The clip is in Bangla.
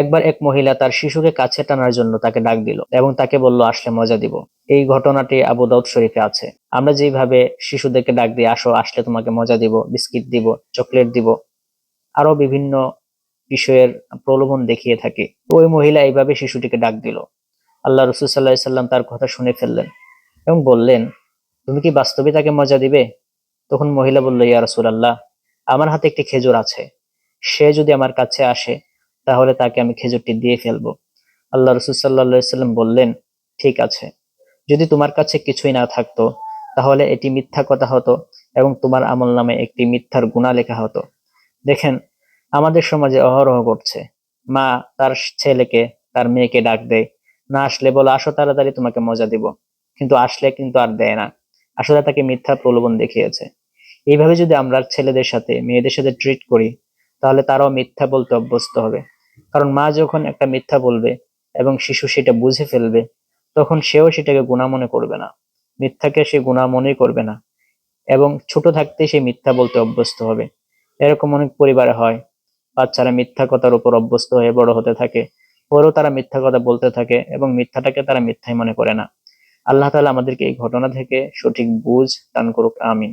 একবার এক মহিলা তার শিশুকে কাছে টানার জন্য তাকে ডাক দিল এবং তাকে বলল, আসলে মজা দিব। এই ঘটনাটি আবু দাউদ শরীফে আছে। আমরা যেভাবে শিশুদেরকে ডাক দিয়ে, আসো, আসলে তোমাকে মজা দিব, বিস্কিট দিব, চকলেট দিব আরও বিভিন্ন বিষয়ের প্রলোভন দেখিয়ে থাকি। ওই মহিলা এইভাবে শিশুটিকে ডাক দিল। আল্লাহ রসুল সাল্লাহ সাল্লাম তার কথা শুনে ফেললেন এবং বললেন, তুমি কি বাস্তবে তাকে মজা দিবে? তখন মহিলা বলল, ইয়া রসুল আল্লাহ আমার হাতে একটি খেজুর আছে। সে যদি আমার কাছে আসে তাহলে তাকে আমি খেজুরটি দিয়ে ফেলব। আল্লাহ রসুল সাল্লাহ সাল্লাম বললেন, ঠিক আছে। যদি তোমার কাছে কিছুই না থাকতো, তাহলে এটি মিথ্যা কথা হতো এবং তোমার আমল নামে একটি মিথ্যার গুণা লেখা হতো। দেখেন, আমাদের সমাজে অহরহ করছে মা তার ছেলেকে, তার মেয়েকে ডাক দেয়, না আসলে বলো, আসো তাড়াতাড়ি, তোমাকে মজা দিব। কিন্তু আসলে কিন্তু আর দেয় না। আসলে তাকে মিথ্যা প্রলোভন দেখিয়েছে। এইভাবে যদি আমরা ছেলেদের সাথে, মেয়েদের সাথে ট্রিট করি, তাহলে তারাও মিথ্যা বলতে অভ্যস্ত হবে। কারণ মা যখন একটা মিথ্যা বলবে এবং শিশু সেটা বুঝে ফেলবে, তখন সেও সেটাকে গুণা মনে করবে না। মিথ্যাকে সে গুণা মনেই করবে না এবং ছোট থাকতে সে মিথ্যা বলতে অভ্যস্ত হবে। এরকম অনেক পরিবারে হয়, বাচ্চারা মিথ্যা কথার উপর অভ্যস্ত হয়ে বড় হতে থাকে, পরেও তারা মিথ্যা কথা বলতে থাকে এবং মিথ্যাটাকে তারা মিথ্যাই মনে করে না। আল্লাহ তালা আমাদেরকে এই ঘটনা থেকে সঠিক বুঝ দান করুক, আমিন।